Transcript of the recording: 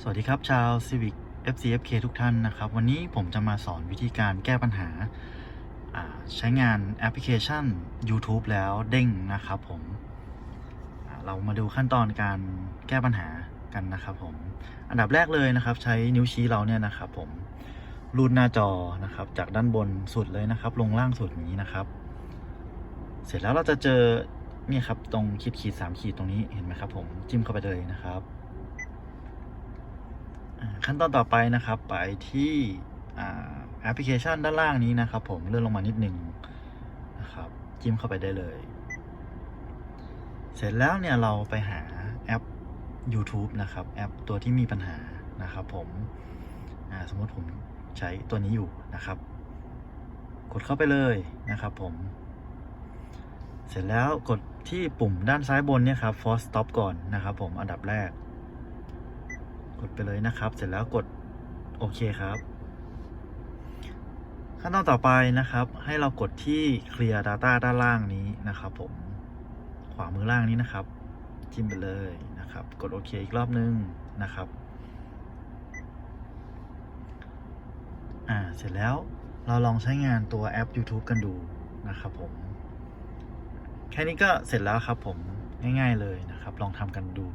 สวัสดีครับ ชาว Civic FCFK ทุกท่านนะครับ วันนี้ผมจะมาสอนวิธีการแก้ปัญหาาใช้งานแอปพลิเคชัน YouTube แล้วเด้งนะครับผมเรามาดูขั้นตอนการแก้ปัญหากันนะครับผมอันดับแรกเลยนะครับใช้นิ้วชี้เราเนี่ยนะครับผมรูดหน้าจอนะครับจากด้านบนสุดเลยนะครับ ลงล่างสุดนี้นะครับ เสร็จแล้วเราจะเจอเนี่ยครับตรงขีดขีดสามขีดตรงนี้เห็นไหมครับผมจิ้มเข้าไปเลยนะครับ ขั้นตอนต่อไปนะครับไปที่แอปพลิเคชันด้านล่างนี้นะครับ ผมเลื่อนลงมานิดหนึ่งนะครับจิ้มเข้าไปได้เลย เสร็จแล้วเนี่ยเราไปหาแอป YouTube นะครับ แอปตัวที่มีปัญหานะครับ ผมสมมติผมใช้ตัวนี้อยู่นะครับ กดเข้าไปเลยนะครับ ผม เสร็จแล้วกดที่ปุ่มด้านซ้ายบนเนี่ยครับ force stop ก่อนนะครับ ผมอันดับแรก กดไปเลยนะครับ เสร็จแล้วกดโอเคครับ ขั้นตอนต่อไปนะครับ ให้เรากดที่ clear data ด้านล่างนี้นะครับ ผมขวามือล่างนี้นะครับจิ้มไปเลยนะครับ กดโอเคอีกรอบนึงนะครับอ่าเสร็จแล้วเราลองใช้งานตัวแอป YouTube กันดูนะครับผม แค่นี้ก็เสร็จแล้วครับผมง่ายๆเลยนะครับ ลองทำกันดู